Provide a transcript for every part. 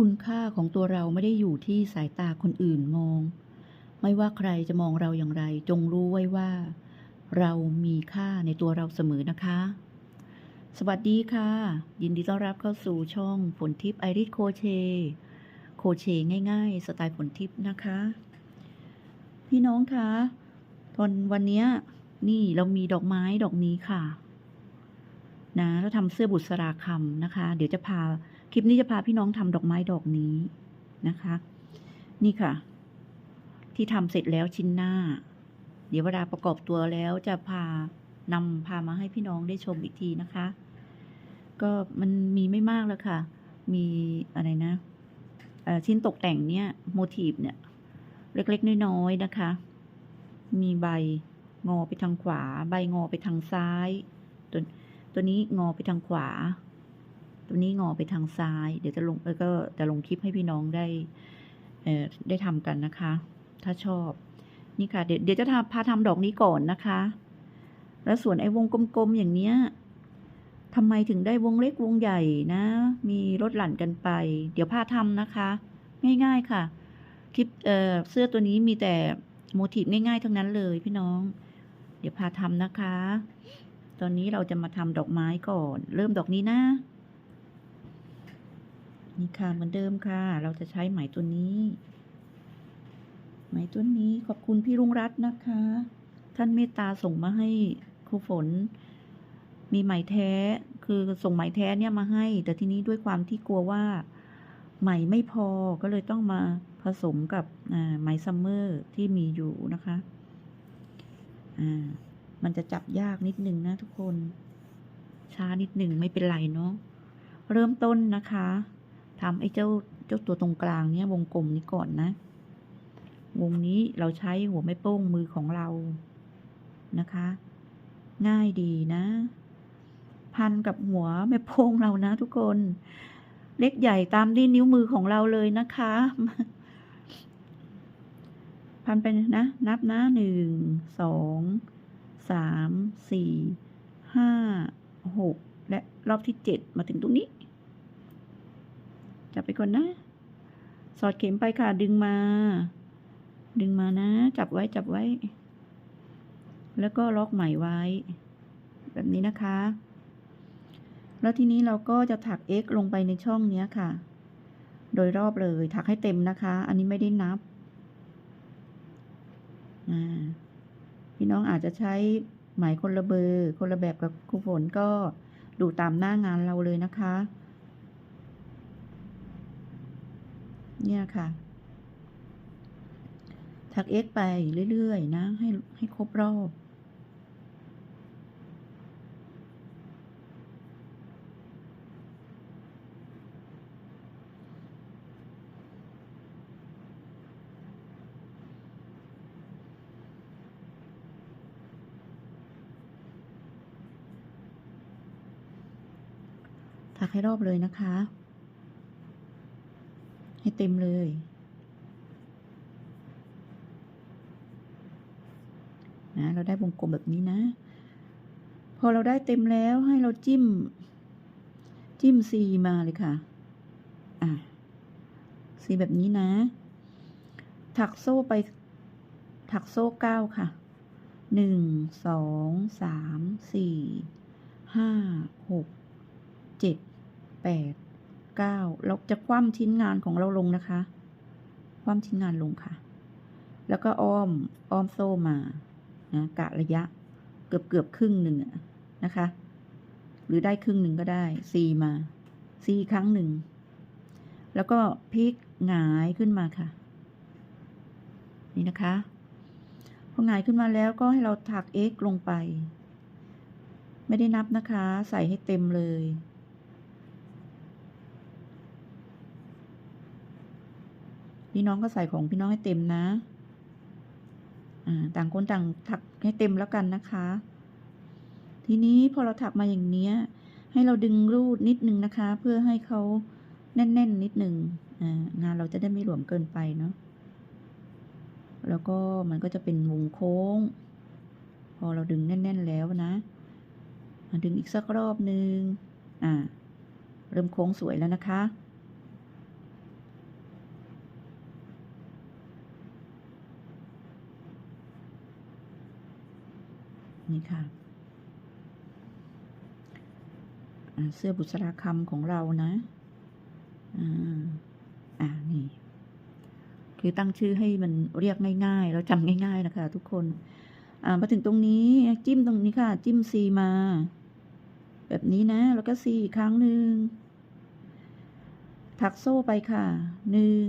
คุณค่าของตัวเราไม่ได้อยู่ที่สายตาคนอื่นมอง ไม่ว่าใครจะมองเราอย่างไร จงรู้ไว้ว่า เรามีค่าในตัวเราเสมอนะคะ สวัสดีค่ะ ยินดีต้อนรับเข้าสู่ช่องฝนทิพย์ไอริสโคเช โคเชง่าย ๆ สไตล์ฝนทิพย์นะคะ พี่น้องคะตอนวันนี้นี่เรามีดอกไม้ดอกนี้ค่ะ นะเราทำเสื้อบุษราคำนะคะ เดี๋ยวจะพา คลิปนี้จะพาพี่น้องทำดอกไม้ดอกนี้นะคะ นี่ค่ะ ที่ทำเสร็จแล้วชิ้นหน้า เดี๋ยวเวลาประกอบตัวแล้วจะพานำพามาให้พี่น้องได้ชมอีกทีนะคะ ก็มันมีไม่มากแล้วค่ะ มีอะไรนะชิ้นตกแต่งเนี่ยโมทีฟเนี่ย เล็กๆ น้อยๆนะคะ มีใบงอไปทางขวา ใบงอไปทางซ้าย ตัวตัวนี้งอไปทางขวา ตัวนี้งอไปทางซ้าย เดี๋ยวจะลงเออก็จะลงคลิปให้พี่น้องได้ได้ทำกันนะคะ ถ้าชอบ นี่ค่ะ เดี๋ยวเดี๋ยวจะทำพาทำดอกนี้ก่อนนะคะ แล้วส่วนไอ้วงกลมๆอย่างเนี้ยทำไมถึงได้วงเล็กวงใหญ่นะ มีลดหลั่นกันไป เดี๋ยวพาทำนะคะ ง่ายๆค่ะ คลิปเเสื้อตัวนี้มีแต่โมทีฟง่ายๆทั้งนั้นเลยพี่น้อง เดี๋ยวพาทำนะคะ ตอนนี้เราจะมาทำดอกไม้ก่อน เริ่มดอกนี้นะ นี่ค่ะเหมือนเดิมค่ะ เราจะใช้ไหมตัวนี้ ไหมตัวนี้ขอบคุณพี่รุ่งรัตน์นะคะ ท่านเมตตาส่งมาให้ครูฝน มีไหมแท้ คือส่งไหมแท้เนี่ยมาให้ แต่ทีนี้ด้วยความที่กลัวว่า ไหมไม่พอก็เลยต้องมาผสมกับไหมซัมเมอร์ที่มีอยู่นะคะอ่ามันจะจับยากนิดนึงนะทุกคน ช้านิดหนึ่งไม่เป็นไรเนาะเริ่มต้นนะคะ ทำไอ้เจ้าเจ้าตัวตรงกลางเนี่ยวงกลมนี้ก่อนนะ วงนี้เราใช้หัวแม่โป้งมือของเรานะคะ ง่ายดีนะ พันกับหัวแม่โป้งเรานะ ทุกคน เล็กใหญ่ตามที่นิ้วมือของเราเลยนะคะ พันไปนะ นับนะหนึ่งสองสามสี่ห้าหกและรอบที่เจ็ดมาถึงตรงนี้ จับไปก่อนนะ สอดเข็มไปค่ะ ดึงมา ดึงมานะ จับไว้จับไว้ แล้วก็ล็อกใหม่ไว้ แบบนี้นะคะ แล้วทีนี้เราก็จะถัก x ลงไปในช่องเนี้ยค่ะ โดยรอบเลย ถักให้เต็มนะคะ อันนี้ไม่ได้นับพี่น้องอาจจะใช้ไหมคนละเบอร์ คนละแบบกับครูฝนก็ดูตามหน้างานเราเลยนะคะ เนี่ยค่ะ ถัก x ไปเรื่อยๆ นะ ให้ให้ครบรอบ ถักให้รอบเลยนะคะ เต็มเลย นะ เราได้วงกลมแบบนี้นะ พอเราได้เต็มแล้วให้เราจิ้ม จิ้มซีมาเลยค่ะ อะซีแบบนี้นะ ถักโซ่ไป ถักโซ่เก้าค่ะหนึ่งสองสามสี่ห้าหกเจ็ดแปด เก้าเราจะคว่ำชิ้นงานของเราลงนะคะ คว่ำชิ้นงานลงค่ะ แล้วก็อ้อมอ้อมโซ่มานะกะระยะเกือบเกือบครึ่งหนึ่งนะคะ หรือได้ครึ่งหนึ่งก็ได้ซีมาซีครั้งหนึ่ง แล้วก็พลิกหงายขึ้นมาค่ะ นี่นะคะพอหงายขึ้นมาแล้วก็ให้เราถัก x ลงไป ไม่ได้นับนะคะ ใส่ให้เต็มเลย พี่น้องก็ใส่ของพี่น้องให้เต็มนะอ่าต่างคนต่างถักให้เต็มแล้วกันนะคะ ทีนี้พอเราถักมาอย่างเนี้ย ให้เราดึงรูดนิดนึงนะคะ เพื่อให้เขาแน่นๆนนิดนึงอ่างานเราจะได้ไม่หลวมเกินไปเนาะแล้วก็มันก็จะเป็นวงโค้ง พอเราดึงแน่น ๆ แล้วนะดึงอีกสักรอบนึงอ่าเริ่มโค้งสวยแล้วนะคะ นี่ค่ะ เสื้อบุษราคำของเรานะ อ่า อ่า นี่ คือตั้งชื่อให้มันเรียกง่ายๆ แล้วจำง่าย ๆ นะคะ ทุกคน อ่า มาถึงตรงนี้ จิ้มตรงนี้ค่ะ จิ้มซีมา แบบนี้นะ แล้วก็ซีอีกครั้งหนึ่งถักโซ่ไปค่ะหนึ่ง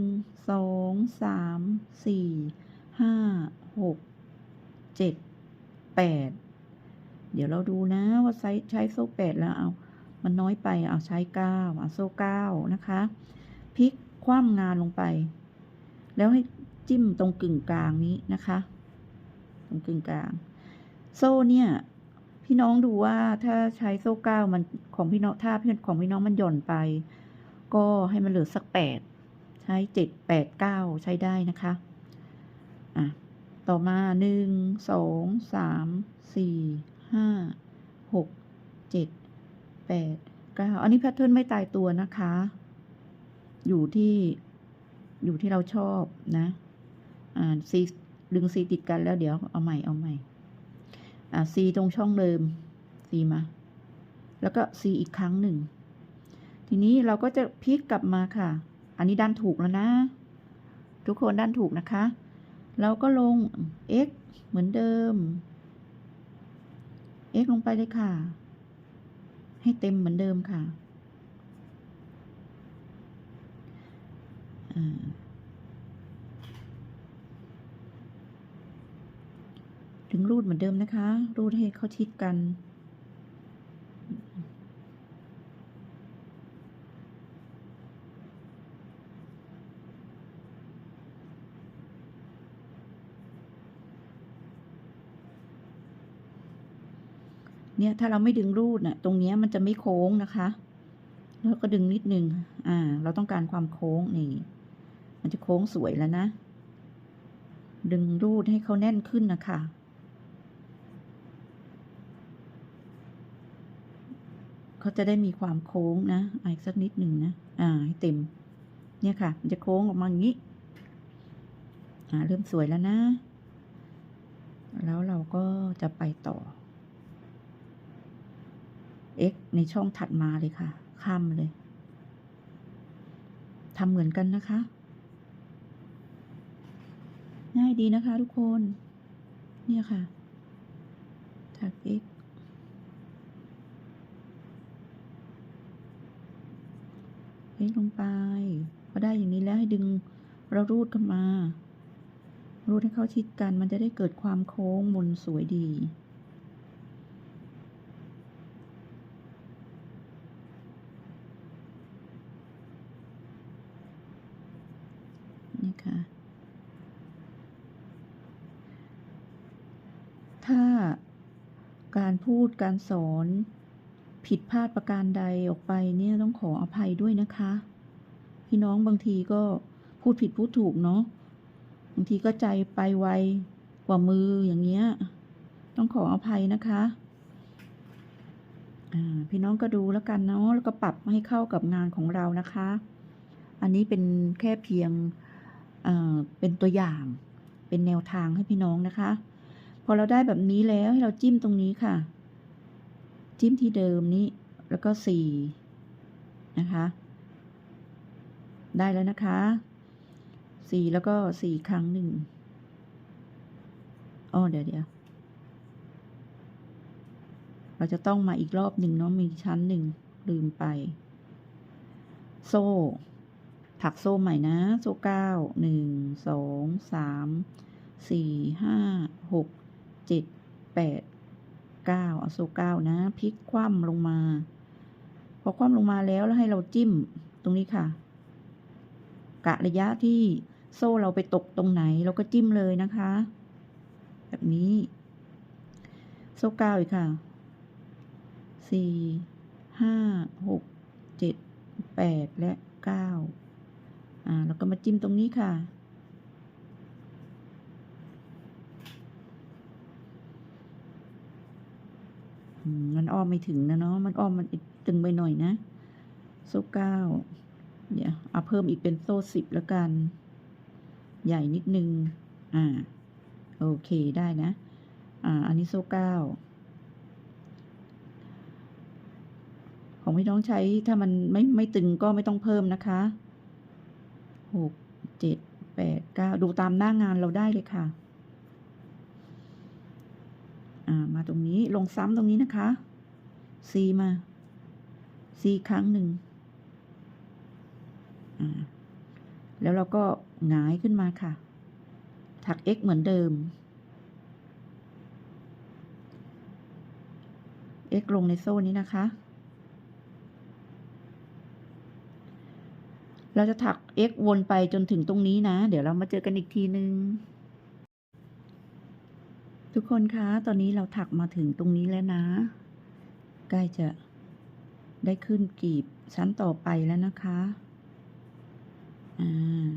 สองสามสี่ห้าหกเจ็ดแปด เดี๋ยวเราดูนะว่าใช้ใช้โซ่แปดแล้วเอา มันน้อยไปเอาใช้เก้าเอาโซ่เก้านะคะพลิกคว่ำงานลงไป แล้วให้จิ้มตรงกึ่งกลางนี้นะคะ ตรงกึ่งกลาง โซ่เนี่ยพี่น้องดูว่าถ้าใช้โซ่เก้ามันของพี่น้องถ้าเพื่อนของพี่น้องมันหย่อนไป ก็ให้มันเหลือสักแปดใช้เจ็ดแปดเก้าใช้ได้นะคะอะต่อมาหนึ่งสองสามสี่ ห้าหกเจ็ดแปดเก้าอันนี้แพทเทิร์นไม่ตายตัวนะคะ อยู่ที่อยู่ที่เราชอบนะอ่าซีดึงซีติดกันแล้วเดี๋ยวเอาใหม่เอาใหม่อ่าซีตรงช่องเดิมซีมา แล้วก็ซีอีกครั้งหนึ่ง ทีนี้เราก็จะพลิกกลับมาค่ะ อันนี้ด้านถูกแล้วนะ ทุกคนด้านถูกนะคะเราก็ลง x เหมือนเดิม x ลงไปเลยค่ะ ให้เต็มเหมือนเดิมค่ะถึงรูดเหมือนเดิมนะคะ รูดให้เข้าชิดกัน เนี่ยถ้าเราไม่ดึงรูดน่ะตรงนี้มันจะไม่โค้งนะคะ แล้วก็ดึงนิดนึง อ่า เราต้องการความโค้งนี่ มันจะโค้งสวยแล้วนะ ดึงรูดให้เขาแน่นขึ้นนะคะเขาจะได้มีความโค้งนะอะอีกสักนิดหนึ่งนะ อ่า ให้เต็ม เนี่ยค่ะ มันจะโค้งออกมาอย่างนี้ อ่า เริ่มสวยแล้วนะ แล้วเราก็จะไปต่อ x ในช่องถัดมาเลยค่ะ ข้ามเลยทำเหมือนกันนะคะ ง่ายดีนะคะทุกคน เนี่ยค่ะถัก x เล็กลงไป พอได้อย่างนี้แล้วให้ดึงเรารูดกันมา รูดให้เข้าชิดกันมันจะได้เกิดความโค้งมนสวยดี นี่ค่ะ ถ้าการ พูดการสอน ผิดพลาดประการใดออกไปเนี่ยต้องขออภัยด้วยนะคะ พี่น้องบางทีก็พูดผิดพูดถูกเนาะบางทีก็ใจไปไวกว่ามืออย่างเงี้ย ต้องขออภัยนะคะพี่น้องก็ดูแล้วกันเนาะแล้วก็ปรับให้เข้ากับงานของเรานะคะ อันนี้เป็นแค่เพียงเเป็นตัวอย่าง เป็นแนวทางให้พี่น้องนะคะ พอเราได้แบบนี้แล้วให้เราจิ้มตรงนี้ค่ะ จิ้มที่เดิมนี้แล้วก็สี่นะคะ ได้แล้วนะคะสี่แล้วก็สี่ครั้งหนึ่งอ๋อเดี๋ยวเดี๋ยวเราจะต้องมาอีกรอบหนึ่งเนาะมีชั้นหนึ่งลืมไป โซ่ ถักโซ่ใหม่นะ โซ่เก้าหนึ่งสองสามสี่ห้าหกเจ็ดแปด เก้าเอาโซ่เก้านะพลิกคว่ำลงมา พอคว่ำลงมาแล้วแล้วให้เราจิ้มตรงนี้ค่ะ กะระยะที่โซ่เราไปตกตรงไหนเราก็จิ้มเลยนะคะ แบบนี้ โซ่เก้าอีกค่ะสี่ห้าหกเจ็ดแปดและเก้าอ่าแล้วก็มาจิ้มตรงนี้ค่ะ มันอ้อมไม่ถึงนะเนาะ มันอ้อมมันตึงไปหน่อยนะ โซ่เก้าเดี๋ยวเอาเพิ่มอีกเป็นโซ่สิบแล้วกัน ใหญ่นิดนึง อ่า โอเคได้นะ อ่า อันนี้โซ่เก้าของพี่น้องใช้ถ้ามันไม่ไม่ตึงก็ไม่ต้องเพิ่มนะคะหกเจ็ดแปดเก้าดูตามหน้างานเราได้เลยค่ะ อ่ามาตรงนี้ลงซ้ำตรงนี้นะคะ C มา C ครั้งหนึ่งอ่าแล้วเราก็หงายขึ้นมาค่ะ ถัก x เหมือนเดิม x ลงในโซ่นี้นะคะ เราจะถัก x วนไปจนถึงตรงนี้นะ เดี๋ยวเรามาเจอกันอีกทีนึง ทุกคนคะ ตอนนี้เราถักมาถึงตรงนี้แล้วนะ ใกล้จะได้ขึ้นกลีบชั้นต่อไปแล้วนะคะ อ่า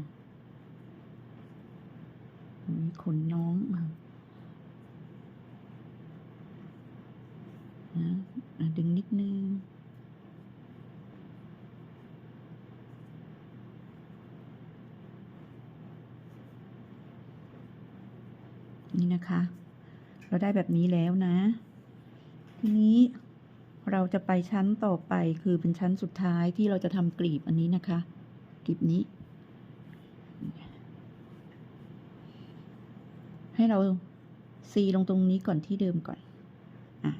มีขนน้องนะดึงนิดนึงนี่นะคะ เราได้แบบนี้แล้วนะ ทีนี้เราจะไปชั้นต่อไปคือเป็นชั้นสุดท้ายที่เราจะทำกลีบอันนี้นะคะกลีบนี้ ให้เราซีลงตรงนี้ก่อนที่เดิมก่อนอะ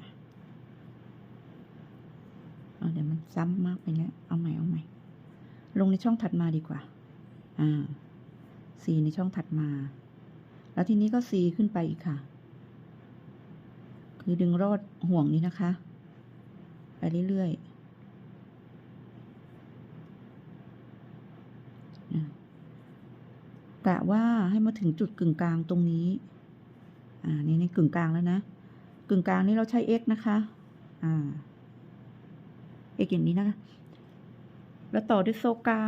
เอาเดี๋ยวมันซ้ำมากไปแล้ว เอาใหม่เอาใหม่ ลงในช่องถัดมาดีกว่า อ่าซีในช่องถัดมา แล้วทีนี้ก็ซีขึ้นไปอีกค่ะ คือดึงรอดห่วงนี้นะคะ ไปเรื่อยๆอะกะว่าให้มาถึงจุดกึ่งกลางตรงนี้ อ่า นี่ในกึ่งกลางแล้วนะ กึ่งกลางนี้เราใช้ x นะคะ อ่า x อย่างนี้นะคะ แล้วต่อด้วยโซ่เก้า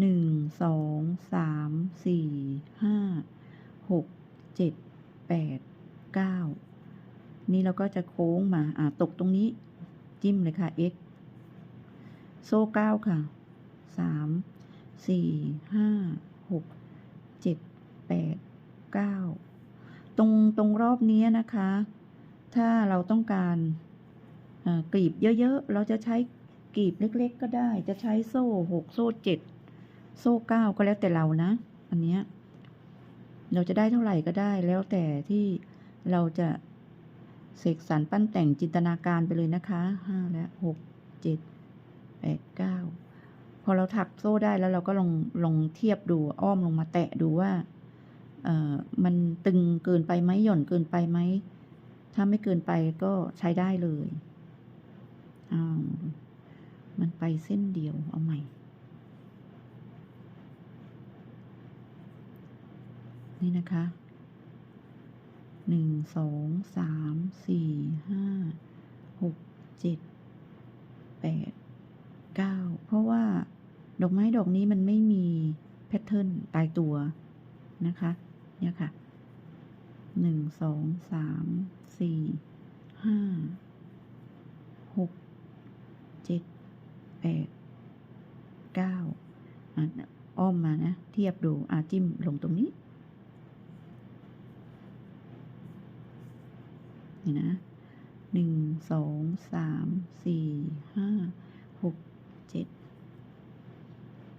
หนึ่งสองสามสี่ห้าหกเจ็ดแปด เก้านี่เราก็จะโค้งมาอ่าตกตรงนี้จิ้มเลยค่ะ x โซ่เก้าค่ะสามสี่ห้าหกเจ็ดแปดเก้าตรงตรงรอบนี้นะคะ ถ้าเราต้องการกลีบเยอะๆ เราจะใช้กลีบเล็กๆ ก็ได้ จะใช้โซ่หกโซ่เจ็ดโซ่เก้าก็แล้วแต่เรานะ อันเนี้ย เราจะได้เท่าไหร่ก็ได้แล้วแต่ที่ เราจะเสกสรรปั้นแต่งจินตนาการไปเลยนะคะห้าและหกเจ็ดแปดเก้าพอเราถักโซ่ได้แล้วเราก็ลองลองเทียบดูอ้อมลงมาแตะดูว่าเอ่อมันตึงเกินไปไหมหย่อนเกินไปไหม ถ้าไม่เกินไปก็ใช้ได้เลยอ้าวมันไปเส้นเดียวเอาใหม่ นี่นะคะ หนึ่งสองสามสี่ห้าหกเจ็ดแปดเก้าเพราะว่าดอกไม้ดอกนี้มันไม่มีแพทเทิร์นตายตัวนะคะ เนี่ยค่ะหนึ่งสองสามสี่ห้าหกเจ็ดแปดเก้าอ้อมมานะ เทียบดูอาจิ้มลงตรงนี้ นี่นะหนึ่งสองสามสี่ห้าหกเจ็ด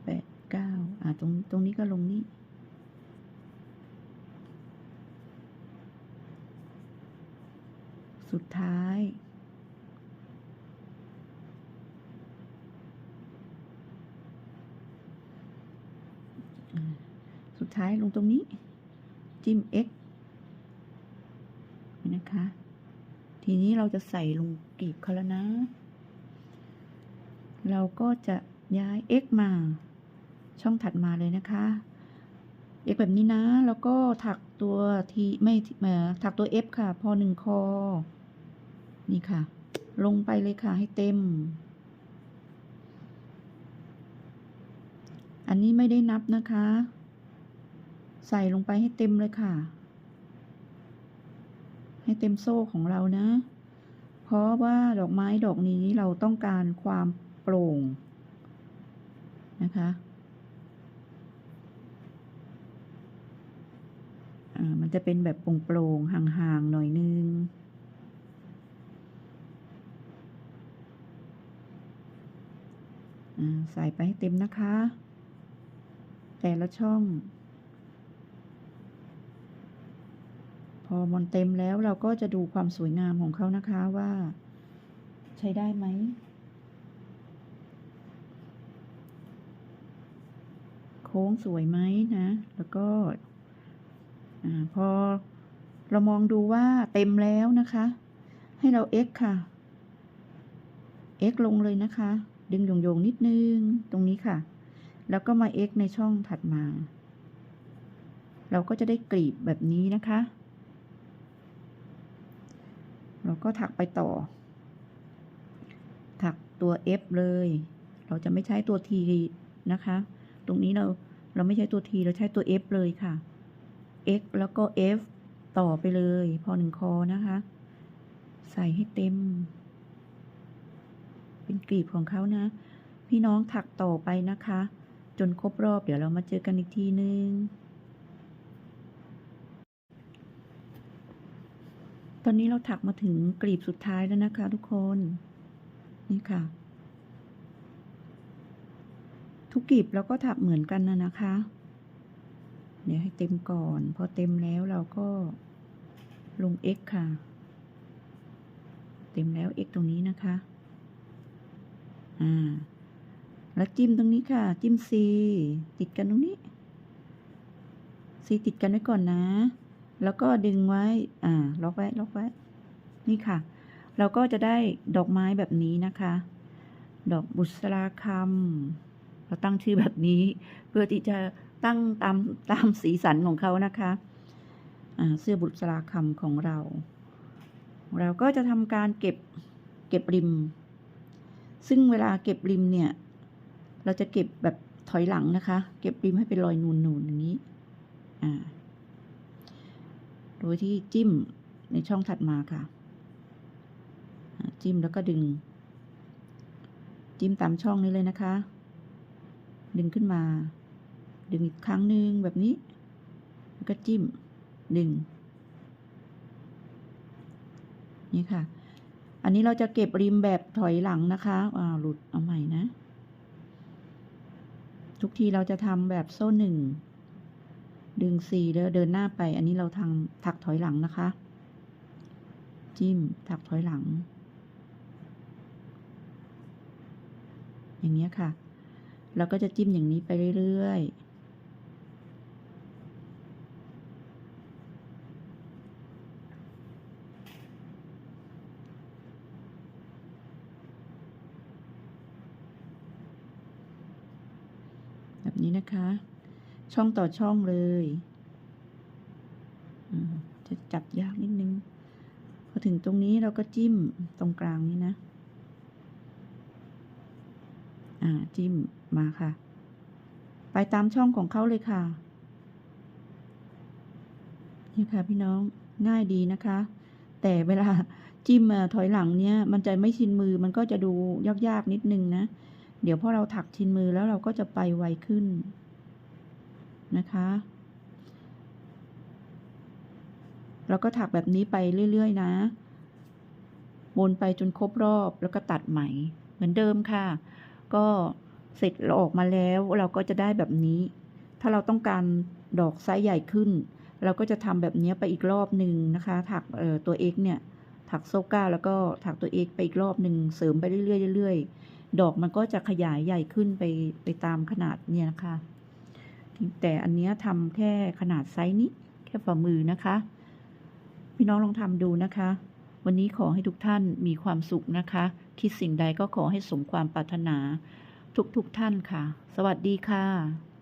แปดเก้าอ่าตรงตรงนี้ก็ลงนี้สุดท้าย สุดท้ายลงตรงนี้ จิ้ม x นะคะ ทีนี้เราจะใส่ลงกลีบเขาแล้วนะ เราก็จะย้าย x มา ช่องถัดมาเลยนะคะ x แบบนี้นะ แล้วก็ถักตัวทีไม่เอ่อถักตัว f ค่ะ พอหนึ่งคอ นี่ค่ะ ลงไปเลยค่ะให้เต็ม อันนี้ไม่ได้นับนะคะ ใส่ลงไปให้เต็มเลยค่ะ ให้เต็มโซ่ของเรานะ เพราะว่าดอกไม้ดอกนี้เราต้องการความโปร่งนะคะมันจะเป็นแบบโปร่งๆห่างๆหน่อยนึงใส่ไปให้เต็มนะคะ แต่ละช่อง อมันเต็มแล้วเราก็จะดูความสวยงามของเขานะคะว่า ใช้ได้ไหมโค้งสวยไหมนะ แล้วก็อพอเรามองดูว่าเต็มแล้วนะคะ ให้เรา x ค่ะ x ลงเลยนะคะ ดึงโยงๆนิดนึงตรงนี้ค่ะ แล้วก็มา x ในช่องถัดมา เราก็จะได้กลีบแบบนี้นะคะ เราก็ถักไปต่อ ถักตัว f เลย เราจะไม่ใช้ตัว t นะคะ ตรงนี้เราเราไม่ใช้ตัว t เราใช้ตัว f เลยค่ะ x แล้วก็ f ต่อไปเลย พอหนึ่งคอนะคะ ใส่ให้เต็ม เป็นกลีบของเขานะ พี่น้องถักต่อไปนะคะ จนครบรอบเดี๋ยวเรามาเจอกันอีกทีนึง ตอนนี้เราถักมาถึงกลีบสุดท้ายแล้วนะคะ ทุกคน นี่ค่ะ ทุกกลีบเราก็ถักเหมือนกันนะนะคะ เดี๋ยวให้เต็มก่อน พอเต็มแล้วเราก็ลง x ค่ะ เต็มแล้ว x ตรงนี้นะคะ อ่า แล้วจิ้มตรงนี้ค่ะ จิ้ม c ติดกันตรงนี้ c ติดกันไว้ก่อนนะ แล้วก็ดึงไว้ อ่า ล็อกไว้ ล็อกไว้ นี่ค่ะ เราก็จะได้ดอกไม้แบบนี้นะคะ ดอกบุษราคำเราตั้งชื่อแบบนี้ เพื่อที่จะตั้งตามตามสีสันของเขานะคะ อ่า เสื้อบุษราคำของเรา เราก็จะทำการเก็บ เก็บริม ซึ่งเวลาเก็บริมเนี่ย เราจะเก็บแบบถอยหลังนะคะ เก็บริมให้เป็นรอยนูนๆอย่างนี้ อ่า โดยที่จิ้มในช่องถัดมาค่ะ จิ้มแล้วก็ดึง จิ้มตามช่องนี้เลยนะคะ ดึงขึ้นมา ดึงอีกครั้งหนึ่งแบบนี้ แล้วก็จิ้ม ดึง นี่ค่ะ อันนี้เราจะเก็บริมแบบถอยหลังนะคะอ่าหลุดเอาใหม่นะ ทุกทีเราจะทำแบบโซ่หนึ่ง ดึงสี่แล้วเดินหน้าไป อันนี้เราทางถักถอยหลังนะคะ จิ้มถักถอยหลัง อย่างเงี้ยค่ะ เราก็จะจิ้มอย่างนี้ไปเรื่อยๆแบบนี้นะคะ ช่องต่อช่องเลยจะจับยากนิดนึง พอถึงตรงนี้เราก็จิ้มตรงกลางนี้นะ อ่าจิ้มมาค่ะ ไปตามช่องของเขาเลยค่ะ นี่ค่ะพี่น้องง่ายดีนะคะ แต่เวลาจิ้มถอยหลังเนี้ยมันจะไม่ชินมือมันก็จะดูยากๆนิดนึงนะ เดี๋ยวพอเราถักชินมือแล้วเราก็จะไปไวขึ้น นะคะเราก็ถักแบบนี้ไปเรื่อย ๆ นะ วนไปจนครบรอบแล้วก็ตัดไหม เหมือนเดิมค่ะ ก็เสร็จเราออกมาแล้วเราก็จะได้แบบนี้ ถ้าเราต้องการดอกไซส์ใหญ่ขึ้น เราก็จะทำแบบนี้ไปอีกรอบหนึ่งนะคะ ถักเอ่อตัว x เนี่ย ถักโซก้าแล้วก็ถักตัว x ไปอีกรอบหนึ่งเสริมไปเรื่อยๆเรื่อยๆดอกมันก็จะขยายใหญ่ขึ้นไปไปตามขนาดเนี่ยนะคะ แต่อันเนี้ยทำแค่ขนาดไซส์นี้ แค่ฝ่ามือนะคะ พี่น้องลองทำดูนะคะ วันนี้ขอให้ทุกท่านมีความสุขนะคะ คิดสิ่งใดก็ขอให้สมความปรารถนา ทุกๆทท่านค่ะ สวัสดีค่ะ